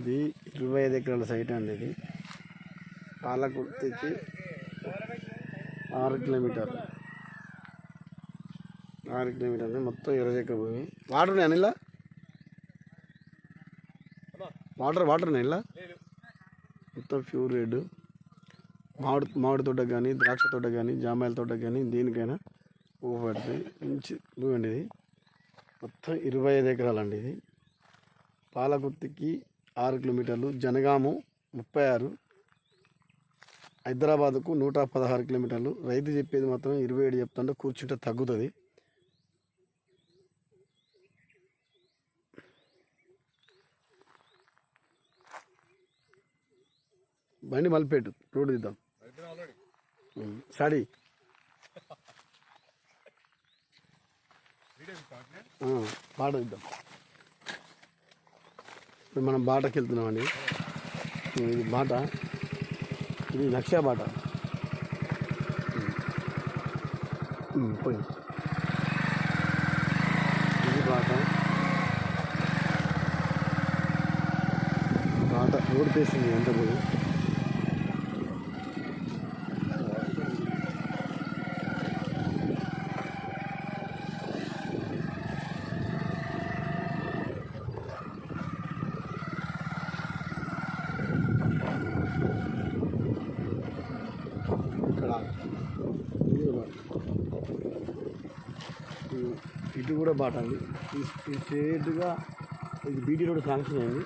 ఇది ఇరవై ఐదు ఎకరాల సైట్ అండి ఇది. పాలకుర్తికి ఆరు కిలోమీటర్ ఆరు కిలోమీటర్ మొత్తం ఇరవై ఎకర భూమి. వాటర్ ఉన్నాయి ఇలా వాటర్ వాటర్ ఉన్నాయి ఇలా మొత్తం ప్యూర్ రెడ్. మామిడి మామిడి తోట కానీ ద్రాక్ష తోట కానీ జామాయిల తోట కానీ దేనికైనా పువ్వు పడుతుంది మంచి భూమి అండి ఇది. మొత్తం ఇరవై ఐదు ఎకరాలండి ఇది. పాలకుర్తికి ఆరు కిలోమీటర్లు జనగాము ముప్పై ఆరు హైదరాబాద్కు నూట పదహారు కిలోమీటర్లు. రైతు చెప్పేది మాత్రం ఇరవై ఏడు చెప్తుంటే కూర్చుంటే తగ్గుతుంది. బండి మలిపేటు రోడ్డు దిద్దాం. సాడి. బాట దిద్దాం. ఇప్పుడు మనం బాటకి వెళ్తున్నామండి. ఇది బాట. ఇది లక్ష బాట. పోయి. ఇది బాట. బాట రోడ్ ఎంత పోయి ఇక్కడ ఇది కూడా బాట. ఇది- ఇటు కూడా బాట అండి ఈ స్ట్రేట్గా ఇది బీటీ రోడ్ శాంక్షన్ అయింది.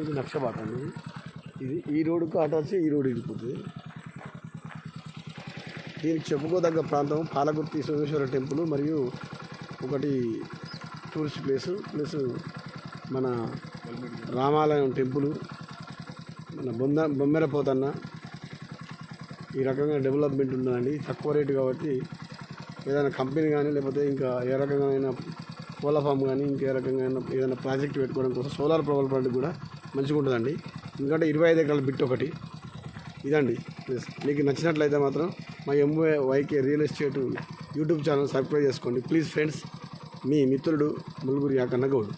ఇది నక్ష బాట అండి ఇది. ఈ రోడ్డుకు వచ్చి ఈ రోడ్ ఇడిపోతుంది దీనికి చెప్పుకోదగ్గ ప్రాంతం పాలగుర్తి సోమేశ్వర టెంపుల్ మరియు ఒకటి టూరిస్ట్ ప్లేసు ప్లస్ మన రామాలయం టెంపుల్ మన బొమ్మ బొమ్మెరపోతన్న ఈ రకంగా డెవలప్మెంట్ ఉందండి. తక్కువ రేటు కాబట్టి ఏదైనా కంపెనీ కానీ లేకపోతే ఇంకా ఏ రకమైన కోళ్ళ ఫామ్ కానీ ఇంకే రకంగా ఏదైనా ప్రాజెక్ట్ పెట్టుకోవడం కోసం సోలార్ పవర్ ప్లాంట్ కూడా మంచిగా ఉంటుందండి. ఎందుకంటే ఇరవై ఐదు ఎకరాల బిట్ ఒకటి. ఇదండి. ప్లీజ్ మీకు నచ్చినట్లయితే మాత్రం మా MOA YK real estate YouTube channel subscribe చేసుకోండి. ప్లీజ్ ఫ్రెండ్స్ మీ మిత్రుడు ములుగురు యాకన్న గౌడు.